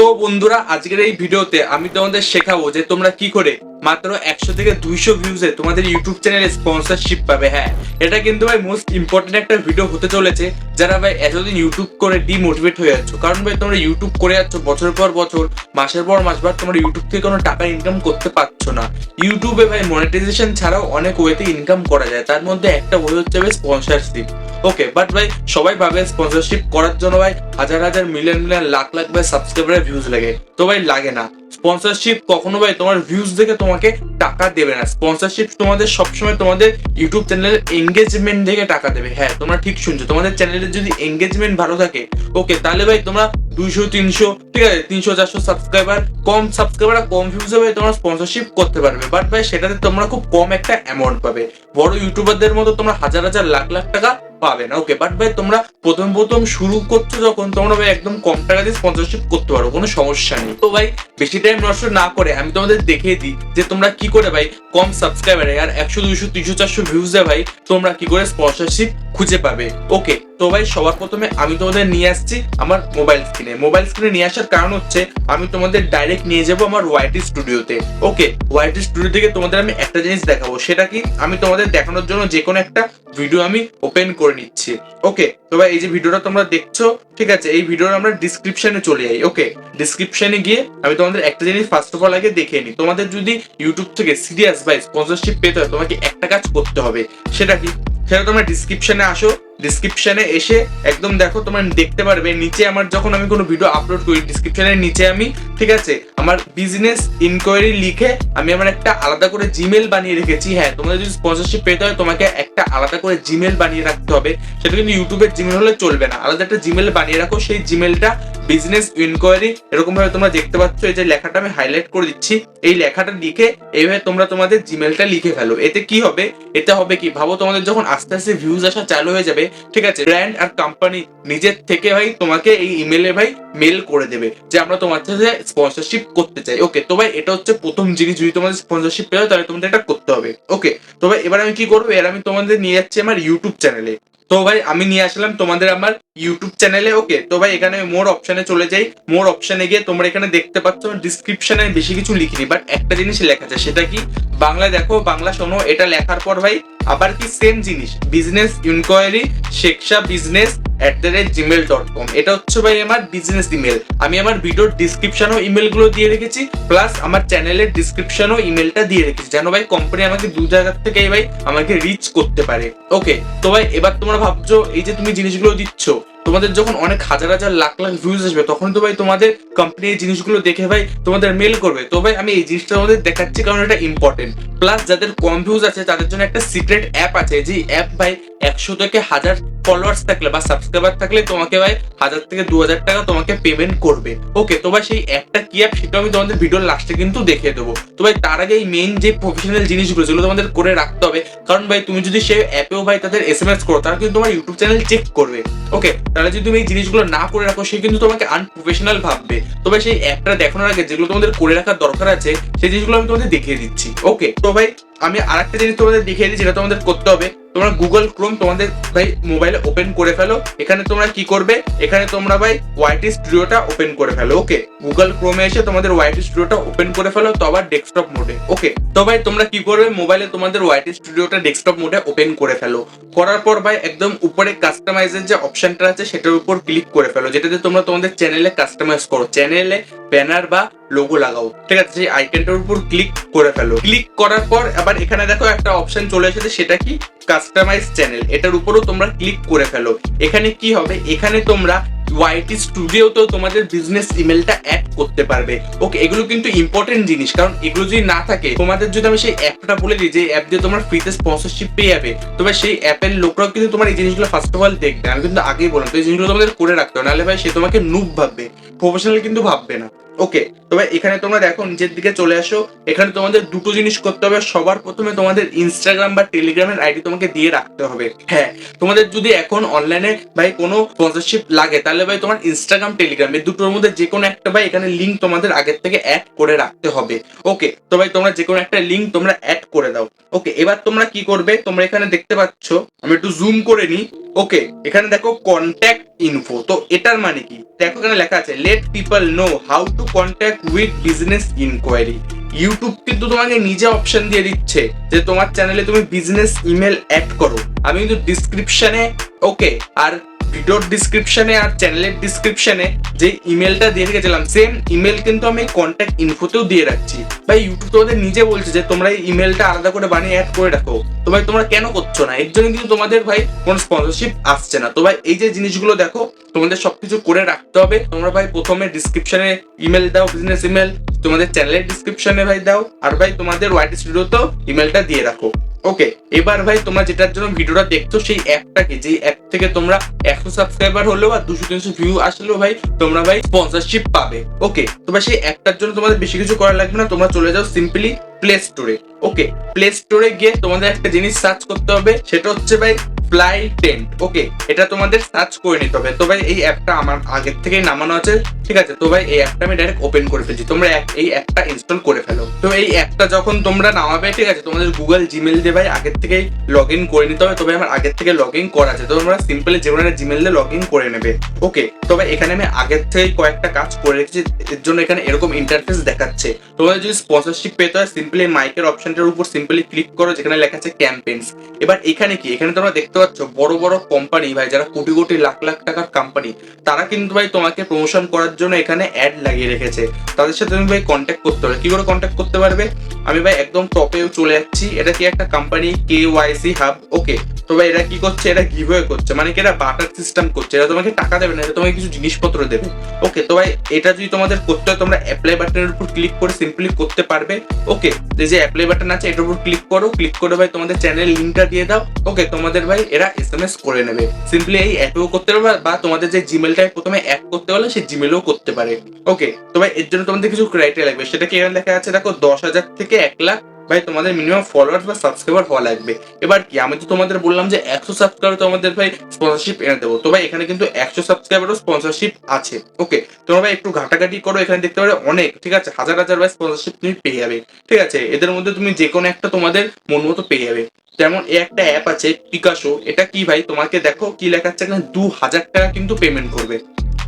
তো বন্ধুরা আজকের এই ভিডিওতে আমি তোমাদের শেখাবো যে তোমরা কি করে মাত্র একশো থেকে দুইশো ভিউজে তোমাদের ইউটিউব চ্যানেলে স্পন্সরশিপ পাবে হ্যাঁ। এটা কিন্তু ভাই মোস্ট ইম্পর্টেন্ট একটা ভিডিও হতে চলেছে, যারা ভাই এতদিন ইউটিউব করে ডিমোটিভেট হয়ে যাচ্ছ কারণ ভাই তোমরা ইউটিউব করে যাচ্ছ বছর পর বছর, মাসের পর মাস বার তোমরা ইউটিউব থেকে কোনো টাকা ইনকাম করতে পারছ না। ইউটিউবে ভাই মনিটাইজেশন ছাড়াও অনেক ওয়েতে ইনকাম করা যায়, তার মধ্যে একটা ওয়ে হচ্ছে ভাই স্পন্সরশিপ ওকে বাট ভাই সবাই ভাবে স্পন্সরশিপ করার জন্য ভাই হাজার হাজার মিলিয়ন মিলিয়ন লাখ লাখ, ভাই সাবস্ক্রাইবারের ভিউজ লাগে। তো ভাই লাগে না। স্পন্সরশিপ কখনো ভাই তোমার ভিউজ দেখে তোমাকে টাকা দেবে না। স্পন্সরশিপ তোমাদের সবসময় তোমাদের ইউটিউব চ্যানেলের এঙ্গেজমেন্ট দেখে টাকা দেবে। হ্যাঁ তোমরা ঠিক শুনছো। তোমাদের চ্যানেলের যদি এঙ্গেজমেন্ট ভালো থাকে ওকে তাহলে ভাই তোমরা দুইশো, তিনশো, ঠিক আছে, তিনশো, চারশো সাবস্ক্রাইবার কম সাবস্ক্রাইবার কম ভিউজে ভাই তোমরা স্পন্সরশিপ করতে পারবে। বাট ভাই সেটাতে তোমরা খুব কম একটা অ্যামাউন্ট পাবে। বড় ইউটিউবারদের মতো তোমরা হাজার হাজার, লাখ লাখ টাকা পাবে না ওকে বাট ভাই, তোমরা প্রথম প্রথম শুরু করছ যখন, তোমরা ভাই একদম কম টাকা দিয়ে স্পন্সরশিপ করতে পারো, কোনো সমস্যা নেই। তো ভাই, বেশি টাইম নষ্ট না করে আমি তোমাদের দেখিয়ে দিই যে তোমরা কি করে ভাই কম সাবস্ক্রাইবারে আর একশো, দুইশো, তিনশো, চারশো ভিউজে ভাই তোমরা কি করে স্পন্সরশিপ খুঁজে পাবে। ওকে তো ভাই, সবার প্রথমে আমি তোমাদের নিয়ে আসছি আমার মোবাইল স্ক্রিনে মোবাইল স্ক্রিনে নিয়ে আসার কারণ হচ্ছে, আমি তোমাদের ডাইরেক্ট নিয়ে যাব আমার ওয়াইটি স্টুডিওতে ওকে ওয়াইটি স্টুডিও থেকে তোমাদের আমি একটা জিনিস দেখাবো। সেটা কি? আমি তোমাদের দেখানোর জন্য যে কোনো একটা ভিডিও আমি ওপেন করে নিচ্ছি। ওকে তো ভাই, এই যে ভিডিওটা তোমরা দেখছ, ঠিক আছে, এই ভিডিওর আমরা ডিসক্রিপশনে চলে যাই। ওকে ডিসক্রিপশনে গিয়ে আমি তোমাদের একটা জিনিস ফার্স্ট অফ অল আগে দেখে নিই। তোমাদের যদি ইউটিউব থেকে সিরিয়াস বাই স্পন্সরশিপ পেতে হয়, তোমাকে একটা কাজ করতে হবে। সেটা কি? সেটা তোমরা ডিসক্রিপশনে আসো। ডিসক্রিপশনে এসে একদম দেখো, তোমরা দেখতে পারবে। নিচে আমার যখন আমি কোনো ভিডিও আপলোড করি ডিসক্রিপশনের নিচে আমি, ঠিক আছে? আমার বিজনেস ইনকোয়ারি লিখে আমি আমার একটা আলাদা করে জিমেল বানিয়ে রেখেছি। হ্যাঁ তোমাদের যদি স্পন্সরশিপ পেতে হয়, তোমাকে একটা আলাদা করে জিমেল বানিয়ে রাখতে হবে। সেটা কিন্তু ইউটিউবের জিমেল হলে চলবে না। আলাদা একটা জিমেল বানিয়ে রাখো, সেই জিমেলটা বিজনেস ইনকোয়ারি এরকম ভাবে তোমরা দেখতে পাচ্ছ, এই যে লেখাটা আমি হাইলাইট করে দিচ্ছি। এই লেখাটা লিখে এইভাবে তোমরা তোমাদের জিমেলটা লিখে ফেলো। এতে কি হবে? এতে হবে কি? ভাবো তোমাদের যখন আস্তে আস্তে ভিউজ আসা চালু হয়ে যাবে, ঠিক আছে? ব্র্যান্ড আর কোম্পানি নিজের থেকে ভাই তোমাকে এই ইমেলে ভাই মেল করে দেবে যে আমরা তোমার সাথে স্পন্সরশিপ করতে চাই। ওকে তো ভাই এটা হচ্ছে প্রথম জিনিস। যদি তোমাদের স্পন্সরশিপ পেয়ে তাহলে তোমাদের এটা করতে হবে। ওকে তো ভাই এবার আমি কি করব? এর আমি তোমাদের নিয়ে যাচ্ছি আমার ইউটিউব চ্যানেলে তো ভাই আমি নিয়ে আসলাম তোমাদের আমার ইউটিউব চ্যানেলে ওকে তো ভাই, এখানে মোর অপশনে চলে যাই। মোর অপশনে গিয়ে তোমরা এখানে দেখতে পাচ্ছ ডিসক্রিপশনে বেশি কিছু লিখিনি বাট একটা জিনিস লেখা আছে, সেটা কি? বাংলা দেখো, বাংলা শোনো, এটা লেখার পর ভাই, আবার কি সেম জিনিস business inquiry শেখসা business at the rate Gmail dot com এটা হচ্ছে ভাই আমার বিজনেস ইমেল আমি আমার ভিডিওর ডিসক্রিপশনও ইমেলগুলো দিয়ে রেখেছি প্লাস আমার চ্যানেলের ডিসক্রিপশনও ইমেলটা দিয়ে রেখেছি, যেন ভাই কোম্পানি আমাকে দু জায়গার থেকেই ভাই আমাকে রিচ করতে পারে। ওকে তো ভাই, এবার তোমরা ভাবছ, এই যে তুমি জিনিসগুলো দিচ্ছ তোমাদের যখন অনেক হাজার হাজার লাখ লাখ ভিউজ আসবে তখন তো ভাই তোমাদের কোম্পানি এই জিনিসগুলো দেখে ভাই তোমাদের মেল করবে। তো ভাই আমি এই জিনিসটা তোমাদের দেখাচ্ছি কারণ এটা ইম্পর্টেন্ট প্লাস যাদের কম ভিউজ আছে, তাদের জন্য একটা সিক্রেট অ্যাপ আছে। যে অ্যাপ ভাই একশো থেকে হাজার ফলোয়ার্স থাকলে বা সাবস্ক্রাইবার থাকলে তোমাকে ভাই হাজার থেকে দু হাজার টাকা তোমাকে পেমেন্ট করবে। ওকে তো ভাই সেই অ্যাপটা কি অ্যাপ সেটা আমি তোমাদের ভিডিওর লাস্টে কিন্তু দেখিয়ে দেবো। তো ভাই তার আগে এই মেইন যে প্রফেশনাল জিনিসগুলো যেগুলো তোমাদের করে রাখতে হবে। কারণ ভাই তুমি যদি সেই অ্যাপেও ভাই তাদের এস এম এস করো, তারা কিন্তু তোমার ইউটিউব চ্যানেল চেক করবে। ওকে তাহলে যদি তুমি এই জিনিসগুলো না করে রাখো, সে কিন্তু তোমাকে আনপ্রফেশনাল ভাববে। তো ভাই সেই অ্যাপটা দেখানোর আগে যেগুলো তোমাদের করে রাখার দরকার আছে, সেই জিনিসগুলো আমি তোমাদের দেখিয়ে দিচ্ছি। ওকে তো ভাই আমি আরেকটা জিনিস তোমাদের দেখিয়ে দিই, যেটা তোমাদের করতে হবে। তোমরা গুগল ক্রোম তোমাদের ভাই মোবাইলে ওপেন করে ফেলো। এখানে তোমরা কি করবে? এখানে তোমরা ভাই ওয়াইটি স্টুডিওটা ওপেন করে ফেলো ওকে গুগল ক্রোমে এসে তোমাদের ওয়াইটি স্টুডিওটা ওপেন করে ফেলো, তো আবার ডেস্কটপ মোডে ওকে তো ভাই তোমরা কি করবে? মোবাইলে তোমাদের ওয়াইটি স্টুডিওটা ডেস্কটপ মোডে ওপেন করে ফেলো। করার পর ভাই একদম উপরে কাস্টমাইজের যে অপশনটা আছে, সেটার উপর ক্লিক করে ফেলো, যেটাতে তোমরা তোমাদের চ্যানেলে কাস্টমাইজ করো। চ্যানেলে ব্যানার বা লোগো লাগাও। ঠিক আছে, সেই আইকনটার উপর ক্লিক করে ফেলো। ক্লিক করার পর আবার এখানে দেখো একটা অপশন চলে এসেছে, সেটা কি? কাস্টমাইজ চ্যানেল এটার উপরও তোমরা ক্লিক করে ফেলো। এখানে কি হবে? এখানে তোমরা ওয়াইটি স্টুডিওতেও তোমাদের বিজনেস ইমেলটা অ্যাড করতে পারবে। ওকে এগুলো কিন্তু ইম্পর্টেন্ট জিনিস, কারণ এগুলো যদি না থাকে, তোমাদের যদি আমি সেই অ্যাপটা বলে দিই, যে অ্যাপ দিয়ে তোমরা ফ্রিতে স্পন্সরশিপ পেয়ে যাবে, তবে সেই অ্যাপের লোকরাও কিন্তু তোমার এই জিনিসগুলো ফার্স্ট অফ অল দেখবে। আমি কিন্তু আগেই বললাম, তো এই জিনিসগুলো তোমাদের করে রাখতে হবে, নাহলে ভাই সে তোমাকে নুব ভাববে। প্রফেশনাল কিন্তু ভাববে না। ওকে তবে এখানে তোমরা দেখো, নিচের দিকে চলে আসো। এখানে তোমাদের দুটো জিনিস করতে হবে। সবার প্রথমে তোমাদের ইনস্টাগ্রাম বা টেলিগ্রামের আইডি তোমাকে দিয়ে রাখতে হবে। হ্যাঁ তোমাদের যদি এখন অনলাইনে ভাই কোনো স্পন্সরশিপ লাগে, তাহলে ভাই তোমার ইনস্টাগ্রাম টেলিগ্রাম এই দুটোর মধ্যে যে কোনো একটা ভাই এখানে লিঙ্ক তোমাদের আগের থেকে অ্যাড করে রাখতে হবে। ওকে তো ভাই তোমরা যে কোনো একটা লিঙ্ক তোমরা অ্যাড করে দাও। ওকে এবার তোমরা কি করবে? তোমরা এখানে দেখতে পাচ্ছ, আমি একটু জুম করে নিই। ওকে এখানে দেখো কন্ট্যাক্ট ইনফো তো এটার মানে কি? দেখো এখানে লেখা আছে let people know how to contact with business inquiry YouTube কিন্তু তোমাকে নিজে অপশন দিয়ে দিচ্ছে যে তোমার চ্যানেলে তুমি বিজনেস ইমেল অ্যাড করো। আমি কিন্তু ডিসক্রিপশনে ওকে আর ভিডিওর ডিসক্রিপশনে আর চ্যানেলের ডিসক্রিপশনে যে ইমেলটা দিয়ে রেখেছিলাম সেম ইমেল কিন্তু আমি কন্ট্যাক্ট ইনফোতেও দিয়ে রাখছি। ভাই ইউটিউব তোমাদের নিজে বলছে যে তোমরা এই ইমেলটা আলাদা করে বানিয়ে অ্যাড করে রাখো। তো ভাই, তোমরা কেন করছ না? এর জন্য কিন্তু তোমাদের ভাই কোনো স্পন্সরশিপ আসছে না। তো ভাই, এই যে জিনিসগুলো দেখো, তোমাদের সবকিছু করে রাখতে হবে। তোমরা ভাই প্রথমে ডিসক্রিপশনে ইমেল দাও বিজনেস ইমেল তোমাদের চ্যানেলের ডিসক্রিপশনে ভাই দাও। আর ভাই, তোমাদের ওয়াইটি স্টুডিওতেও ইমেলটা দিয়ে রাখো। ওকে এবার ভাই তোমরা যেটার জন্য ভিডিওটা দেখছ সেই অ্যাপটাকে যে অ্যাপ থেকে তোমরা একশো সাবস্ক্রাইবার হলেও বা দুশো, তিনশো ভিউ আসলেও ভাই তোমরা ভাই স্পন্সরশিপ পাবে। ওকে তো ভাই সেই অ্যাপটার জন্য তোমাদের বেশি কিছু করা লাগবে না, তোমরা চলে যাও সিম্পলি প্লে স্টোরে ওকে প্লে স্টোরে গিয়ে তোমাদের একটা জিনিস সার্চ করতে হবে, সেটা হচ্ছে ভাই ফ্লাই টেন্ট ওকে এটা তোমাদের সার্চ করে নিতে হবে। তো ভাই, এই অ্যাপটা আমার আগের থেকেই নামানো আছে, ঠিক আছে? তো ভাই, এই অ্যাপটা আমি ডাইরেক্ট ওপেন করে ফেলছি। তোমরা এই অ্যাপটা ইনস্টল করে ফেলো। তো এই অ্যাপটা যখন তোমরা নামাবে, ঠিক আছে? তোমাদের গুগল জিমেল দিয়ে ভাই আগের থেকেই লগ ইন করে নিতে হবে। তবে আমার আগের থেকে লগ ইন করা আছে। তো তোমরা সিম্পলি যে কোনো জিমেল দিয়ে লগ ইন করে নেবে। ওকে তবে এখানে আমি আগের থেকেই কয়েকটা কাজ করে রেখেছি। এর জন্য এখানে এরকম ইন্টারফেস দেখাচ্ছে। তোমাদের যদি স্পন্সরশিপ পেতে হয় সিম্পলি মাইকের অপশনটার উপর সিম্পলি ক্লিক করো, যেখানে লেখা আছে ক্যাম্পেন্স এবার এখানে কি? এখানে তোমরা দেখতে পাচ্ছ, বড় বড় কোম্পানি ভাই, যারা কোটি কোটি লাখ লাখ টাকার কোম্পানি তারা কিন্তু ভাই তোমাকে প্রমোশন করার জন্য এখানে অ্যাড লাগিয়ে রেখেছে। তাদের সাথে তুমি ভাই কন্ট্যাক্ট করতে পারবে। কি করে কন্ট্যাক্ট করতে পারবে? আমি ভাই একদম টপেও চলে যাচ্ছি। এটা কি একটা company K Y C hub okay তো ভাই, এরা কি করছে? এরা গিভওয়ে করছে। মানে কি এরা বাটার সিস্টেম করছে? এরা তোমাকে টাকা দেবে না, এরা তোমাকে কিছু জিনিসপত্র দেবে। ওকে তো ভাই, এটা যদি তোমাদের করতে হয়, তোমরা অ্যাপ্লাই বাটনের উপর ক্লিক করে সিম্পলি করতে পারবে। ওকে যে অ্যাপ্লাই বাটন আছে, এটার উপর ক্লিক করো। ক্লিক করে ভাই, তোমাদের চ্যানেলের লিঙ্কটা দিয়ে দাও। ওকে তোমাদের ভাই, এরা এস এম এস করে নেবে। সিম্পলি এই অ্যাপেও করতে পারবে, বা তোমাদের যে জিমেলটা প্রথমে অ্যাড করতে হলে, সেই জিমেলও করতে পারে। ওকে তো ভাই, এর জন্য তোমাদের কিছু ক্রাইটেরিয়া লাগবে। সেটা কি এখানে লেখা আছে? দেখো, দশ হাজার থেকে এক লাখ ভাই, তোমাদের মিনিমাম ফলোয়ার্স বা সাবস্ক্রাইবার হওয়া লাগবে। এবার কি, আমি তো তোমাদের বললাম যে একশো সাবস্ক্রাইবার তোমাদের ভাই স্পন্সরশিপ এনে দেবো। তো ভাই, এখানে কিন্তু একশো সাবস্ক্রাইবারও স্পন্সরশিপ আছে ওকে তোমরা ভাই একটু ঘাটাঘাটি করো, এখানে দেখতে পারো অনেক, ঠিক আছে? হাজার হাজার ভাই স্পন্সরশিপ তুমি পেয়ে যাবে, ঠিক আছে? এদের মধ্যে তুমি যে কোনো একটা তোমাদের মন মতো পেয়ে যাবে। যেমন একটা অ্যাপ আছে পিকাশো এটা কি ভাই? তোমাকে দেখো কি লেখাচ্ছে, এখানে দু হাজার টাকা কিন্তু পেমেন্ট করবে।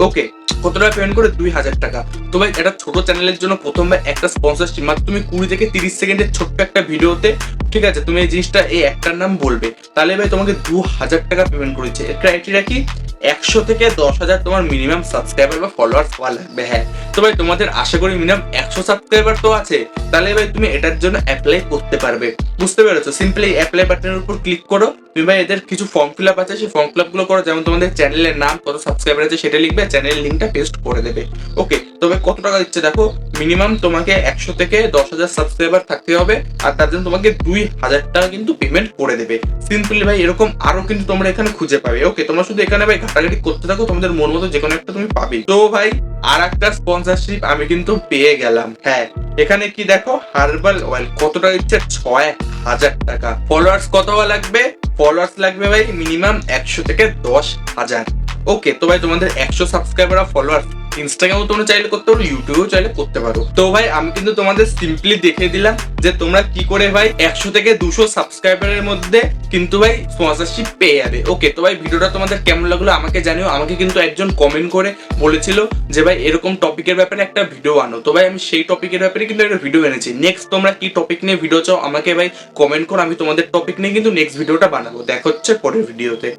ওকে কত টাকা পেমেন্ট করে? দুই হাজার টাকা। তো ভাই এটা ছোট চ্যানেলের জন্য প্রথমবার একটা স্পন্সরশিপ মাত্র তুমি কুড়ি থেকে তিরিশ সেকেন্ডের ছোট্ট একটা ভিডিওতে ঠিক আছে, তুমি এই জিনিসটা এই একটার নাম বলবে। তাহলে ভাই তোমাকে দু হাজার টাকা পেমেন্ট করেছে। এর ক্রাইটেরিয়া কি? একশো থেকে দশ হাজার তোমার মিনিমাম সাবস্ক্রাইবার বা ফলোয়ার্স হওয়া লাগবে হ্যাঁ। তো ভাই তোমাদের আশা করি মিনিমাম একশো সাবস্ক্রাইবার তো আছে। তাহলে ভাই তুমি এটার জন্য অ্যাপ্লাই করতে পারবে। বুঝতে পেরেছ? সিম্পলি অ্যাপ্লাই বাটনের উপর ক্লিক করো। তুমি ভাই এদের কিছু ফর্ম ফিল আপ আছে, সেই ফর্ম ফিল আপগুলো করো। যেমন তোমাদের চ্যানেলের নাম, কত সাবস্ক্রাইবার আছে সেটা লিখবে চ্যানেলের লিঙ্কটা পেস্ট করে দেবে। ওকে তবে কত টাকা দিচ্ছে দেখো? মিনিমাম তোমাকে একশো থেকে দশ হাজার সাবস্ক্রাইবার থাকতে হবে, আর তার জন্য তোমাকে দুই হাজার টাকা কিন্তু পেমেন্ট করে দেবে। সিম্পলি ভাই, এরকম আরও কিন্তু তোমরা এখানে খুঁজে পাবে। ওকে তোমরা শুধু এখানে ভাই ঘাটাঘাটি করতে থাকো, তোমাদের মন মতো যে কোনো একটা তুমি পাবে। তো ভাই আর একটা স্পন্সরশিপ আমি কিন্তু পেয়ে গেলাম। হ্যাঁ এখানে কি দেখো? হার্বাল অয়েল কত টাকা দিচ্ছে? ছয় হাজার টাকা। ফলোয়ার্স কত লাগবে? ফলোয়ার্স লাগবে ভাই মিনিমাম একশো থেকে দশ হাজার। ওকে তো ভাই তোমাদের একশো সাবস্ক্রাইবার আর ফলোয়ার্স ইনস্টাগ্রামও তোমরা চাইলে করতে পারো ইউটিউবেও চাইলে করতে পারো। তো ভাই, আমি কিন্তু তোমাদের সিম্পলি দেখে দিলাম যে তোমরা কি করে ভাই একশো থেকে দুশো সাবস্ক্রাইবারের মধ্যে কিন্তু ভাই স্পন্সরশিপ পেয়ে যাবে। ওকে তো ভাই, ভিডিওটা তোমাদের কেমন লাগল আমাকে জানিও। আমাকে কিন্তু একজন কমেন্ট করে বলেছিল যে ভাই, এরকম টপিকের ব্যাপারে একটা ভিডিও আনো। তো ভাই, আমি সেই টপিকের ব্যাপারে কিন্তু একটা ভিডিও এনেছি। নেক্সট তোমরা কি টপিক নিয়ে ভিডিও চাও, আমাকে ভাই কমেন্ট করো। আমি তোমাদের টপিক নিয়ে কিন্তু নেক্সট ভিডিওটা বানাবো। দেখা হচ্ছে পরের ভিডিওতে